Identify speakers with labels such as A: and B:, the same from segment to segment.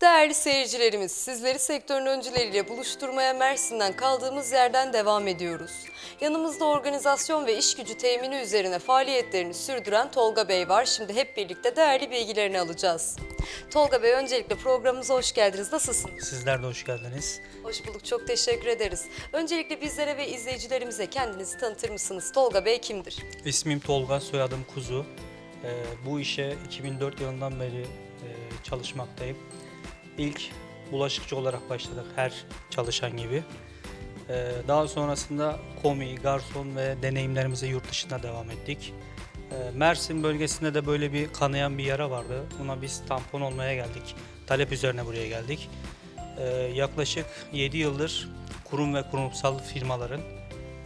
A: Değerli seyircilerimiz, sizleri sektörün öncüleriyle buluşturmaya Mersin'den kaldığımız yerden devam ediyoruz. Yanımızda organizasyon ve iş gücü temini üzerine faaliyetlerini sürdüren Tolga Bey var. Şimdi hep birlikte değerli bilgilerini alacağız. Tolga Bey öncelikle programımıza hoş geldiniz. Nasılsınız?
B: Sizler de hoş geldiniz.
A: Hoş bulduk, çok teşekkür ederiz. Öncelikle bizlere ve izleyicilerimize kendinizi tanıtır mısınız? Tolga Bey kimdir?
B: İsmim Tolga, soyadım Kuzu. Ee, bu işe 2004 yılından beri e, çalışmaktayım. İlk bulaşıkçı olarak başladık her çalışan gibi. Ee, daha sonrasında komi, garson ve deneyimlerimize yurt dışında devam ettik. Ee, Mersin bölgesinde de böyle bir kanayan bir yara vardı. Buna biz tampon olmaya geldik. Talep üzerine buraya geldik. Ee, yaklaşık 7 yıldır kurum ve kurumsal firmaların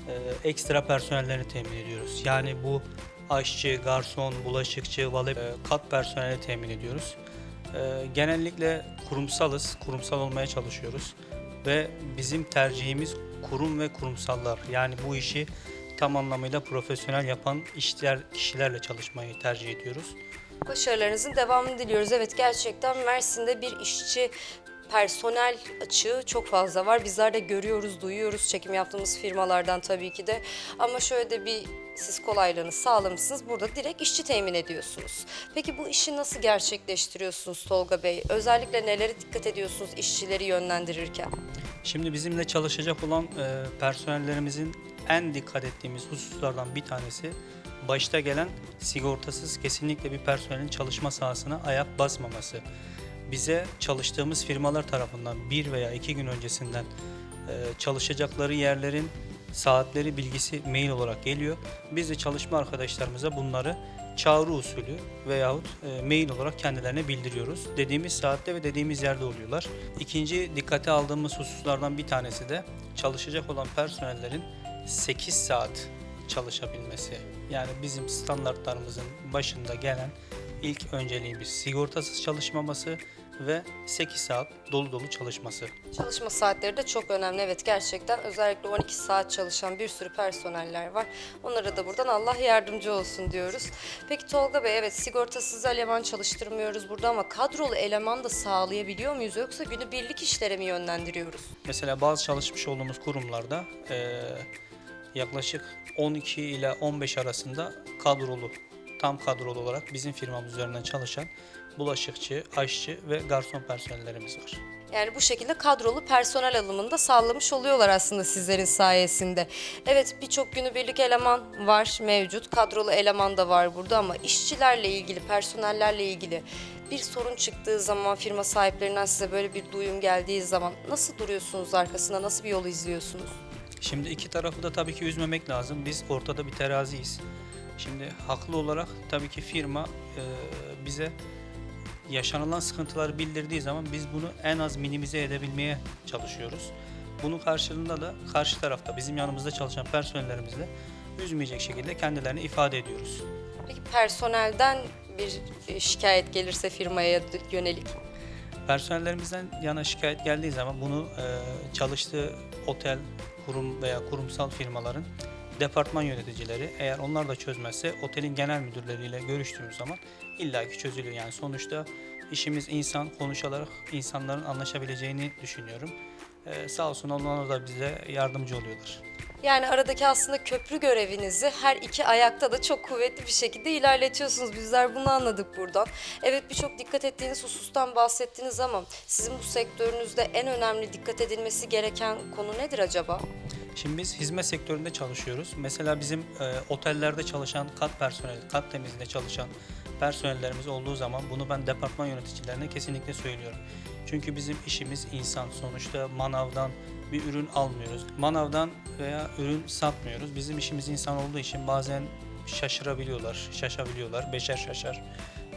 B: e, ekstra personellerini temin ediyoruz. Yani bu aşçı, garson, bulaşıkçı, valet, e, kat personeli temin ediyoruz. E, genellikle kurumsalız, kurumsal olmaya çalışıyoruz ve bizim tercihimiz kurum ve kurumsallar. Yani bu işi tam anlamıyla profesyonel yapan işler kişilerle çalışmayı tercih ediyoruz.
A: Başarılarınızın devamını diliyoruz. Evet gerçekten Mersin'de bir işçi personel açığı çok fazla var. Bizler de görüyoruz, duyuyoruz çekim yaptığımız firmalardan tabii ki de. Ama şöyle de bir siz kolaylığını sağlamışsınız. Burada direkt işçi temin ediyorsunuz. Peki bu işi nasıl gerçekleştiriyorsunuz Tolga Bey? Özellikle nelere dikkat ediyorsunuz işçileri yönlendirirken?
B: Şimdi bizimle çalışacak olan e, personellerimizin en dikkat ettiğimiz hususlardan bir tanesi başta gelen sigortasız kesinlikle bir personelin çalışma sahasına ayak basmaması. Bize çalıştığımız firmalar tarafından bir veya iki gün öncesinden e, çalışacakları yerlerin saatleri bilgisi mail olarak geliyor. Biz de çalışma arkadaşlarımıza bunları çağrı usulü veyahut e, mail olarak kendilerine bildiriyoruz. Dediğimiz saatte ve dediğimiz yerde oluyorlar. İkinci dikkate aldığımız hususlardan bir tanesi de çalışacak olan personellerin 8 saat çalışabilmesi. Yani bizim standartlarımızın başında gelen ilk önceliğimiz sigortasız çalışmaması ve 8 saat dolu dolu çalışması.
A: Çalışma saatleri de çok önemli. Evet gerçekten özellikle 12 saat çalışan bir sürü personeller var. Onlara da buradan Allah yardımcı olsun diyoruz. Peki Tolga Bey evet sigortasız eleman çalıştırmıyoruz burada ama kadrolu eleman da sağlayabiliyor muyuz yoksa günübirlik işlere mi yönlendiriyoruz?
B: Mesela bazı çalışmış olduğumuz kurumlarda eee, yaklaşık 12 ile 15 arasında kadrolu, tam kadrolu olarak bizim firmamız üzerinden çalışan bulaşıkçı, aşçı ve garson personellerimiz var.
A: Yani bu şekilde kadrolu personel alımında sağlamış oluyorlar aslında sizlerin sayesinde. Evet birçok günübirlik eleman var mevcut. Kadrolu eleman da var burada ama işçilerle ilgili, personellerle ilgili bir sorun çıktığı zaman firma sahiplerinden size böyle bir duyum geldiği zaman nasıl duruyorsunuz arkasında, nasıl bir yol izliyorsunuz?
B: Şimdi iki tarafı da tabii ki üzmemek lazım. Biz ortada bir teraziyiz. Şimdi haklı olarak tabii ki firma e, bize yaşanılan sıkıntıları bildirdiği zaman biz bunu en az minimize edebilmeye çalışıyoruz. Bunun karşılığında da karşı tarafta bizim yanımızda çalışan personellerimizle üzmeyecek şekilde kendilerini ifade ediyoruz.
A: Peki personelden bir e, şikayet gelirse firmaya yönelik
B: Personellerimizden yana şikayet geldiği zaman bunu e, çalıştığı otel, kurum veya kurumsal firmaların departman yöneticileri eğer onlar da çözmezse otelin genel müdürleriyle görüştüğümüz zaman illaki çözülüyor. Yani sonuçta işimiz insan konuşarak insanların anlaşabileceğini düşünüyorum. E, sağ olsun onlar da bize yardımcı oluyorlar.
A: Yani aradaki aslında köprü görevinizi her iki ayakta da çok kuvvetli bir şekilde ilerletiyorsunuz. Bizler bunu anladık buradan. Evet birçok dikkat ettiğiniz husustan bahsettiniz ama sizin bu sektörünüzde en önemli dikkat edilmesi gereken konu nedir acaba?
B: Şimdi biz hizmet sektöründe çalışıyoruz. Mesela bizim e, otellerde çalışan kat personeli, kat temizliğinde çalışan personellerimiz olduğu zaman bunu ben departman yöneticilerine kesinlikle söylüyorum. Çünkü bizim işimiz insan. Sonuçta manavdan bir ürün almıyoruz. Manavdan veya ürün satmıyoruz. Bizim işimiz insan olduğu için bazen şaşırabiliyorlar, şaşabiliyorlar, beşer şaşar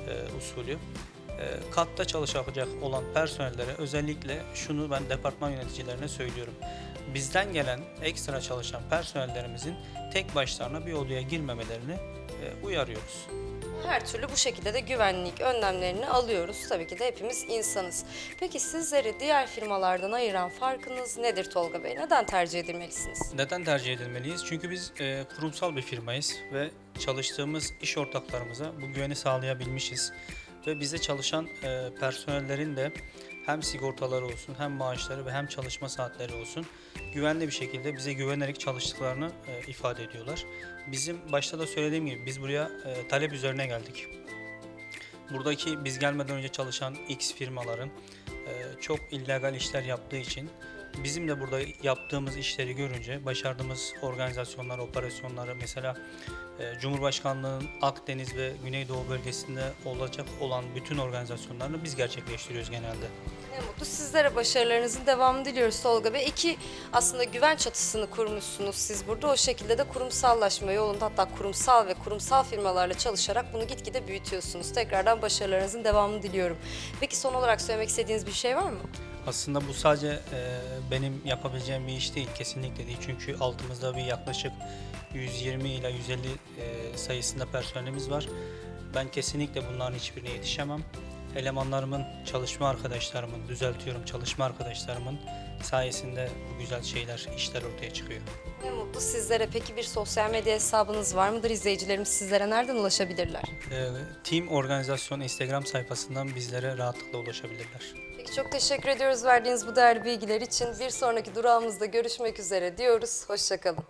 B: e, usulü. E, katta çalışacak olan personellere özellikle şunu ben departman yöneticilerine söylüyorum. Bizden gelen ekstra çalışan personellerimizin tek başlarına bir odaya girmemelerini e, uyarıyoruz.
A: Her türlü bu şekilde de güvenlik önlemlerini alıyoruz. Tabii ki de hepimiz insanız. Peki sizleri diğer firmalardan ayıran farkınız nedir Tolga Bey? Neden tercih edilmelisiniz?
B: Neden tercih edilmeliyiz? Çünkü biz e, kurumsal bir firmayız ve çalıştığımız iş ortaklarımıza bu güveni sağlayabilmişiz. Ve bize çalışan e, personellerin de hem sigortaları olsun, hem maaşları ve hem çalışma saatleri olsun güvenli bir şekilde bize güvenerek çalıştıklarını e, ifade ediyorlar. Bizim başta da söylediğim gibi biz buraya e, talep üzerine geldik. Buradaki biz gelmeden önce çalışan X firmaların e, çok illegal işler yaptığı için bizim de burada yaptığımız işleri görünce başardığımız organizasyonlar, operasyonları mesela e, Cumhurbaşkanlığı'nın Akdeniz ve Güneydoğu bölgesinde olacak olan bütün organizasyonlarını biz gerçekleştiriyoruz genelde.
A: Ne mutlu sizlere başarılarınızın devamını diliyoruz Tolga Bey. İki aslında güven çatısını kurmuşsunuz siz burada. O şekilde de kurumsallaşma yolunda hatta kurumsal ve kurumsal firmalarla çalışarak bunu gitgide büyütüyorsunuz. Tekrardan başarılarınızın devamını diliyorum. Peki son olarak söylemek istediğiniz bir şey var mı?
B: Aslında bu sadece e, benim yapabileceğim bir iş değil, kesinlikle değil. Çünkü altımızda bir yaklaşık 120 ila 150 e, sayısında personelimiz var. Ben kesinlikle bunların hiçbirine yetişemem. Elemanlarımın, çalışma arkadaşlarımın, düzeltiyorum çalışma arkadaşlarımın sayesinde bu güzel şeyler, işler ortaya çıkıyor.
A: Ne mutlu sizlere. Peki bir sosyal medya hesabınız var mıdır? İzleyicilerimiz sizlere nereden ulaşabilirler?
B: E, Team Organizasyon Instagram sayfasından bizlere rahatlıkla ulaşabilirler.
A: Peki çok teşekkür ediyoruz verdiğiniz bu değerli bilgiler için. Bir sonraki durağımızda görüşmek üzere diyoruz. Hoşçakalın.